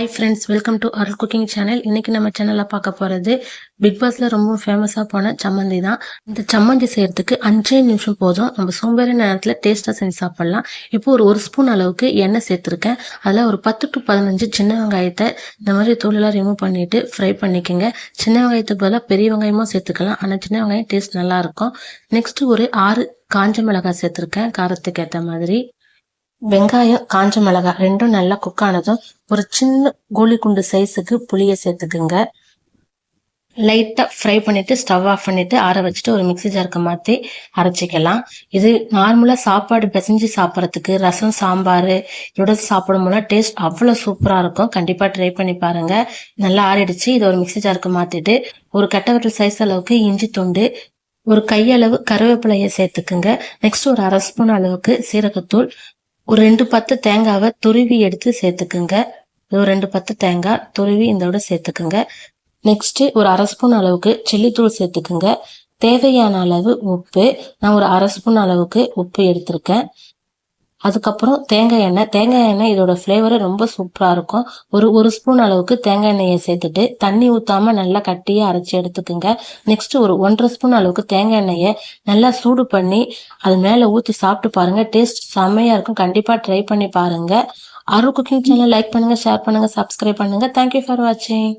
Hi friends welcome to Arul cooking channel இன்னைக்கு நம்ம சேனலில் பார்க்க போகிறது பிக் பாஸில் ரொம்ப ஃபேமஸாக போன சம்மந்தி தான். இந்த சம்மந்தி செய்யறதுக்கு அஞ்சே நிமிஷம் போதும். நம்ம சோம்பேறி நேரத்தில் டேஸ்ட்டாக செஞ்சு சாப்பிட்லாம். இப்போ ஒரு ஒரு ஸ்பூன் அளவுக்கு எண்ணெய் சேர்த்துருக்கேன். அதில் ஒரு பத்து டு பதினஞ்சு சின்ன வெங்காயத்தை இந்த மாதிரி தோலெல்லாம் ரிமூவ் பண்ணிவிட்டு ஃப்ரை பண்ணிக்கோங்க. சின்ன வெங்காயத்துக்கு பதிலாக பெரிய வெங்காயமும் சேர்த்துக்கலாம். ஆனால் சின்ன வெங்காயம் டேஸ்ட் நல்லாயிருக்கும் நெக்ஸ்ட்டு ஒரு ஆறு காஞ்ச மிளகாய் சேர்த்துருக்கேன். காரத்துக்கு ஏற்ற மாதிரி. வெங்காயம் காஞ்ச மிளகாய் ரெண்டும் நல்லா குக் ஆனதும் ஒரு சின்ன கோலி குண்டு சைஸுக்கு புளியை சேர்த்துக்குங்க. லைட்டாக ஃப்ரை பண்ணிவிட்டு ஸ்டவ் ஆஃப் பண்ணிவிட்டு ஆற வச்சுட்டு ஒரு மிக்ஸி ஜாருக்கு மாற்றி அரைச்சிக்கலாம். இது நார்மலாக சாப்பாடு பிசைஞ்சு சாப்பிட்றதுக்கு ரசம் சாம்பார் இதோட சாப்பிடும்போது டேஸ்ட் அவ்வளோ சூப்பராக இருக்கும். கண்டிப்பாக ட்ரை பண்ணி பாருங்கள் நல்லா ஆறிடுச்சு. இதை ஒரு மிக்ஸி ஜாருக்கு மாற்றிட்டு ஒரு கட்டவரல் சைஸ் அளவுக்கு இஞ்சி துண்டு ஒரு கையளவு கருவேப்பிலையை சேர்த்துக்குங்க. நெக்ஸ்ட் ஒரு அரை ஸ்பூன் அளவுக்கு சீரகத்தூள் ஒரு ரெண்டு பத்து தேங்காவை துருவி எடுத்து சேர்த்துக்குங்க. ஒரு ரெண்டு பத்து தேங்காய் துருவி இதோட சேர்த்துக்குங்க. நெக்ஸ்ட்டு ஒரு அரை ஸ்பூன் அளவுக்கு சில்லித்தூள் சேர்த்துக்குங்க. தேவையான அளவு உப்பு. நான் ஒரு அரை ஸ்பூன் அளவுக்கு உப்பு எடுத்திருக்கேன். அதுக்கப்புறம் தேங்காய் எண்ணெய். தேங்காய் எண்ணெய் இதோட ஃப்ளேவர் ரொம்ப சூப்பராக இருக்கும். ஒரு ஒரு ஸ்பூன் அளவுக்கு தேங்காய் எண்ணெயை சேர்த்துட்டு தண்ணி ஊற்றாம நல்லா கட்டியாக அரைச்சி எடுத்துக்கோங்க. நெக்ஸ்ட் ஒரு ஒன்றரை ஸ்பூன் அளவுக்கு தேங்காய் எண்ணெயை நல்லா சூடு பண்ணி அது மேலே ஊற்றி சாப்பிட்டு பாருங்க. டேஸ்ட் செம்மையாக இருக்கும். கண்டிப்பாக ட்ரை பண்ணி பாருங்க. அரு குக்கிங் சேனல் லைக் பண்ணுங்க ஷேர் பண்ணுங்க சப்ஸ்கிரைப் பண்ணுங்க. தேங்க்யூ ஃபார் வாட்சிங்